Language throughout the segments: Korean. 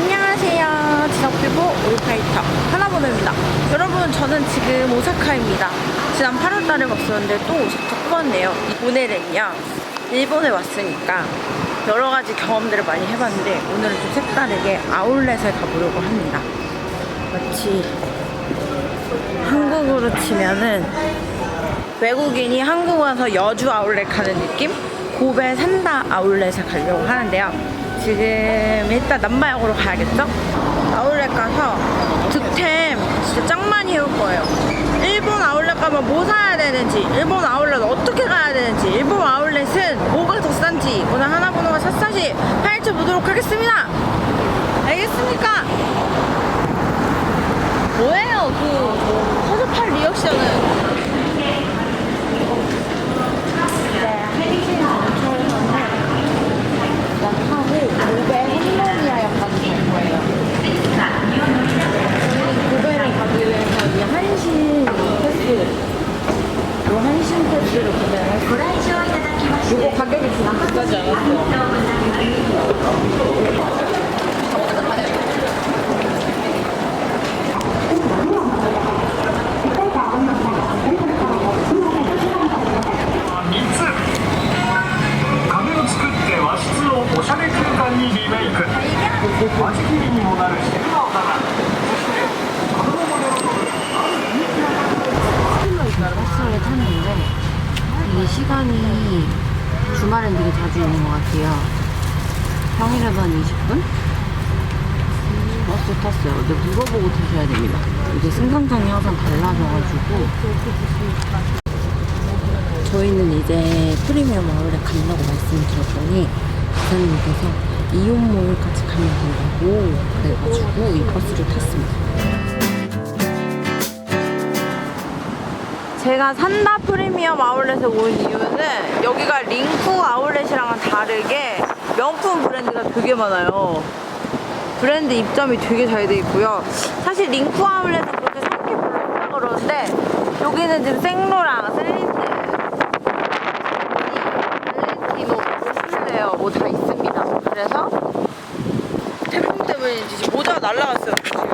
안녕하세요. 지적피부 올파이터 하나번호입니다. 여러분, 저는 지금 오사카입니다. 지난 8월달에 왔었는데 또 오사카 또 왔네요. 오늘은요, 일본에 왔으니까 여러 가지 경험들을 많이 해봤는데 오늘은 좀 색다르게 아울렛을 가보려고 합니다. 마치 한국으로 치면은 외국인이 한국 와서 여주 아울렛 가는 느낌? 고베 산다 아울렛에 가려고 하는데요. 지금 일단 남바역으로 가야겠죠? 아울렛 가서 득템 진짜 짱 많이 해올 거예요. 일본 아울렛 가면 뭐 사야 되는지, 일본 아울렛 어떻게 가야 되는지, 일본 아울렛은 뭐가 더 싼지 오늘 하나번호가 샅샅이 파헤쳐 보도록 하겠습니다. 알겠습니까? 뭐예요 그 허접한 리액션은? 평일에도 한 20분? 버스 탔어요. 근데 물어보고 타셔야 됩니다. 이게 승강장이 항상 달라져가지고 저희는 이제 프리미엄 아울렛 간다고 말씀드렸더니 기사님께서 이온몰까지 가면 된다고 그래가지고 이 버스를 탔습니다. 제가 산다 프리미엄 아울렛에 온 이유는 여기가 링쿠 아울렛이랑은 다르게 명품 브랜드가 되게 많아요. 브랜드 입점이 되게 잘 돼 있고요. 사실 링쿠 아울렛은 그렇게 산게 별로 그러는데 여기는 지금 생로랑 셀린트, 발렌티노, 보슐레어 뭐 다 있습니다. 그래서 태풍 때문인지 지금 모자가 날라갔어요. 지금.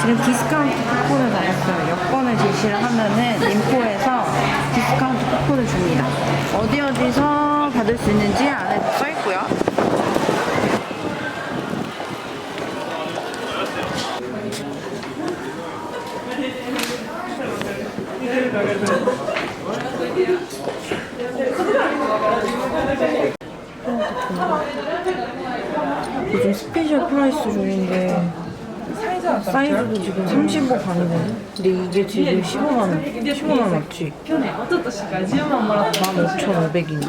지금 디스카운트 쿠폰을 받았어요. 여권을 제시를 하면은 인포에서 디스카운트 쿠폰을 줍니다. 어디 어디서 받을 수 있는지 안에 다 써있고요. 요즘 스페셜 프라이스 중인데 사이즈도 지금 35 반이거든? 근데 이게 지금 15만 원 15만 원 맞지? 15,500인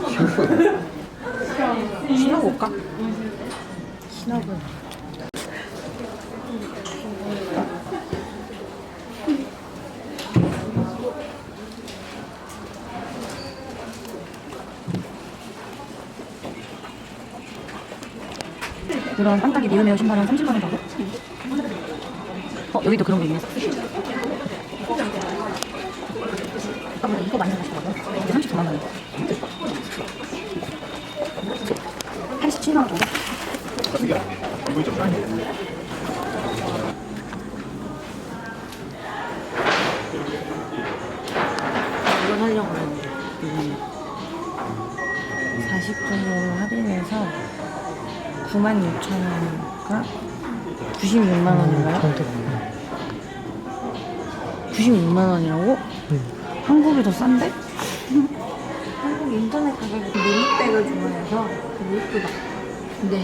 신어볼까? 신어볼까? 그런 깜빡이 미우메어 신발은 30만 원 정도? 어 여기도 그런 게 있네. 아까 이거 많이 사시더라고. 이게 39만 원이고. 87만 원 정도? 96,000원인가? 96만 원인가요? 96만 원이라고? 한국이 더 싼데? 한국 인터넷 가격이 밀리백을 좋아해서 되게 예쁘다. 근데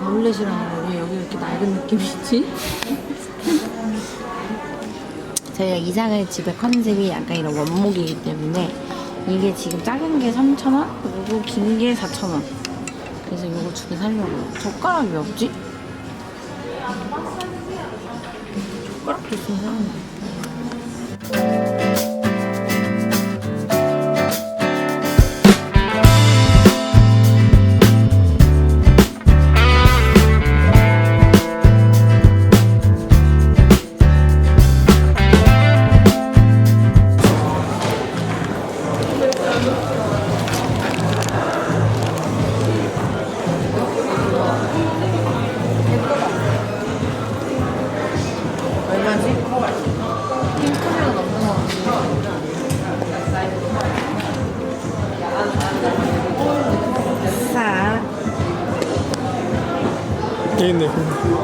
아울렛이랑 왜 여기 이렇게 낡은 느낌이지? 저희가 이사갈 집의 컨셉이 약간 이런 원목이기 때문에 이게 지금 작은 게 3,000원? 그리고 긴 게 4,000원 그래서 이거 두 개 살려고요 젓가락이 왜 없지? 젓가락도 있으면 사는데. 되겠네.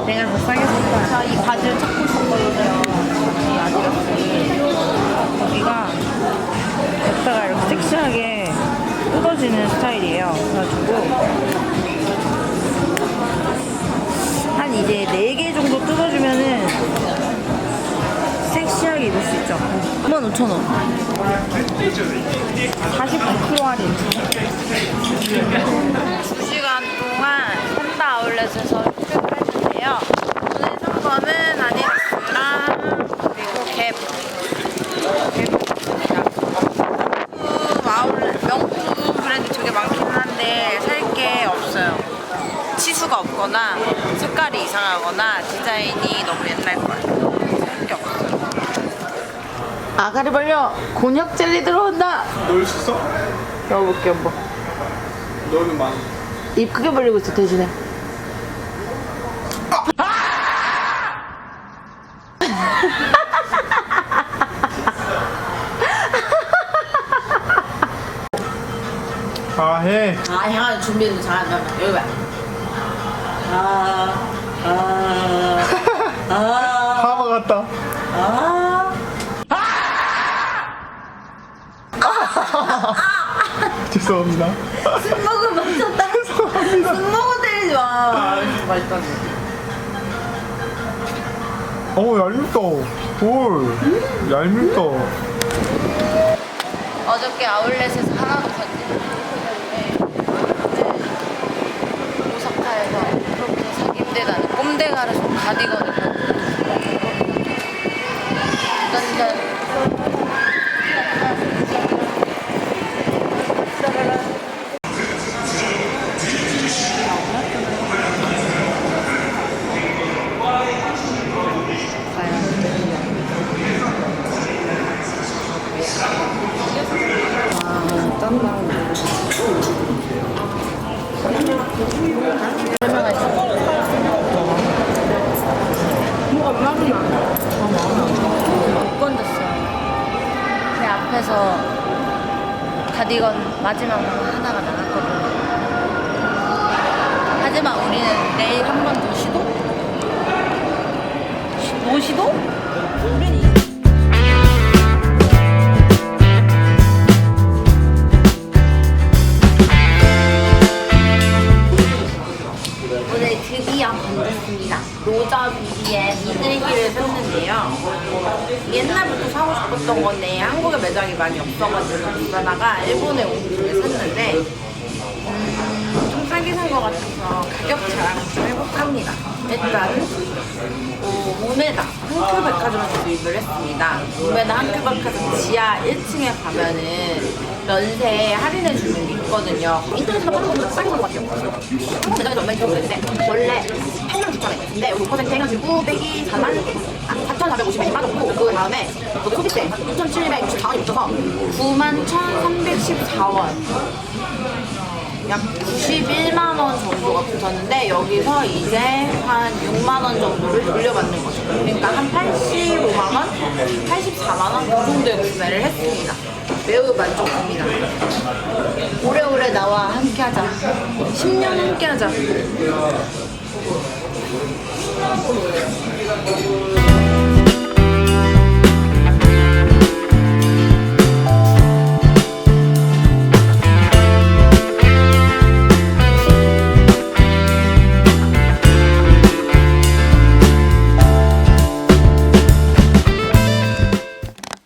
내가 더 싸게 살 거야. 저이 바지를 찾고 있었거든요. 이 아디다스. 여기가 걷다가 이렇게 섹시하게 뜯어지는 스타일이에요. 그래가지고 한 이제 4개 정도 뜯어주면은 섹시하게 입을 수 있죠. 95,000원. 49% 할인. 2시간 동안 산다 아울렛에서 쇼핑을 했는데요. 오늘 산 거는 아디다스랑 그리고 갭. 명품 아울렛, 명품 브랜드 되게 많긴 한데 살 게 없어요. 치수가 없거나 색깔이 이상하거나 디자인이 너무 옛날 거예요. 살 게 없어요. 아가리 벌려 곤약 젤리 들어온다. 넣을 수 있어? 넣어볼게 한번. 너는 많. 입 크게 벌리고 있어 대신에. 아 해. 아, 향아 준비했는데 잘한다. 여기 봐. 아, 아, 죄송합니다. 승모근 맞췄다. 승모근 때리지 마. 맛있다. 어 얄밉다. 뭘? 얄밉다. 어저께 아울렛에서 하나도 못했는데 오사카에서 그렇게 사기 힘들다는 꼼데가를 좀 가디건을 짠짠 못 건졌어요 제 앞에서 가디건 마지막 하나가 나갔거든요 하지만 우리는 내일 한 번 더 시도? 시- 뭐 이- 건졌습니다. 로저 비비의 미들기를 샀는데요. 옛날부터 사고 싶었던 건데 한국에 매장이 많이 없어가지고 그러다가 일본에 온 김에 샀는데 음, 좀 싸게 산 것 같아서 가격 자랑을 좀 해볼까 일단 어, 우메다 한큐 백화점에서 구입을 했습니다. 우메다 한큐 백화점 지하 1층에 가면은 면세 할인해 주는 게 있거든요. 인터넷에서 파는 것보다 싸게 산것 같아요. 한국 매장에서 얼마인지 모르겠는데 원래 8만 9천 원인데 5% 해가지고 빼기 4만 아, 4,450원이 빠졌고 그 다음에 그 소비세 2,764원이 붙어서 9만 1,314원 약 91만 원 정도가 붙었는데 여기서 이제 한 6만 원 정도를 돌려받는 거죠. 그러니까 한 85만 원, 84만 원그 정도에 구매를 했습니다. 매우 만족합니다. 오래오래 나와 함께하자. 10년 함께하자.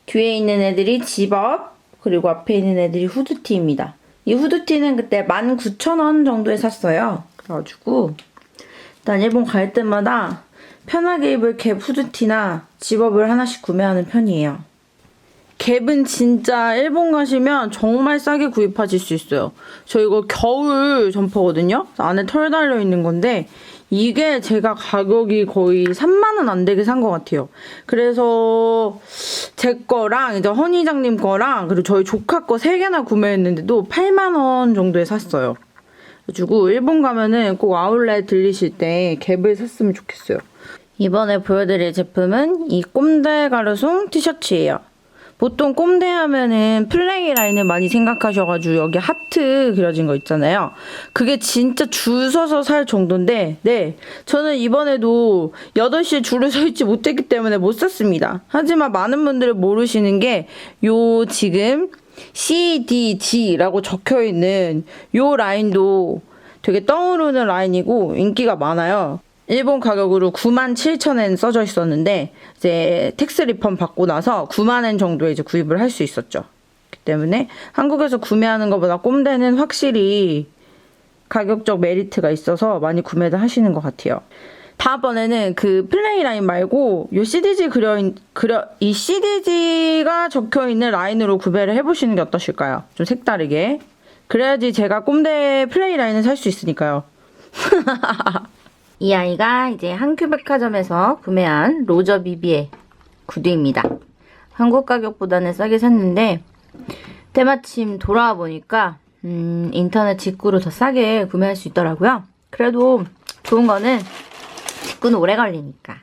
뒤에 있는 애들이 집업, 그리고 앞에 있는 애들이 후드티입니다. 이 후드티는 그때 19,000원 정도에 샀어요. 그래가지고 일단 일본 갈 때마다 편하게 입을 갭 후드티나 집업을 하나씩 구매하는 편이에요. 갭은 진짜 일본 가시면 정말 싸게 구입하실 수 있어요. 저 이거 겨울 점퍼거든요. 안에 털 달려 있는 건데 이게 제가 가격이 거의 3만 원 안 되게 산 것 같아요. 그래서 제 거랑 이제 허니장님 거랑 그리고 저희 조카 거세 개나 구매했는데도 8만 원 정도에 샀어요. 그래가지고 일본 가면은 꼭 아울렛 들리실 때 갭을 샀으면 좋겠어요. 이번에 보여드릴 제품은 이 꼼데 가르송 티셔츠예요. 보통 꼼대 하면은 플레이 라인을 많이 생각하셔가지고 여기 하트 그려진 거 있잖아요. 그게 진짜 줄 서서 살 정도인데, 네. 저는 이번에도 8시에 줄을 서 있지 못했기 때문에 못 샀습니다. 하지만 많은 분들이 모르시는 게, 요 지금 CDG라고 적혀 있는 요 라인도 되게 떠오르는 라인이고 인기가 많아요. 일본 가격으로 97,000엔 써져 있었는데 이제 텍스 리펀 받고 나서 9만엔 정도에 이제 구입을 할 수 있었죠. 그렇기 때문에 한국에서 구매하는 것보다 꼼대는 확실히 가격적 메리트가 있어서 많이 구매를 하시는 것 같아요. 다음번에는 그 플레이 라인 말고 요 CDG 그려 있- 그려 이 CDG가 적혀 있는 라인으로 구매를 해보시는 게 어떠실까요? 좀 색다르게. 그래야지 제가 꼼대 플레이 라인을 살 수 있으니까요. 이 아이가 이제 한큐백화점에서 구매한 로저 비비의 구두입니다. 한국 가격보다는 싸게 샀는데 때마침 돌아와 보니까 음, 인터넷 직구로 더 싸게 구매할 수 있더라고요. 그래도 좋은 거는 직구는 오래 걸리니까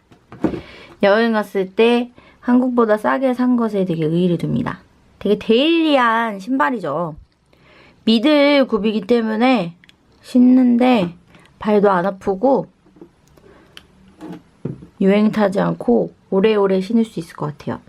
여행 갔을 때 한국보다 싸게 산 것에 되게 의의를 둡니다. 되게 데일리한 신발이죠. 미들 굽이기 때문에 신는데 발도 안 아프고 유행 타지 않고 오래오래 신을 수 있을 것 같아요.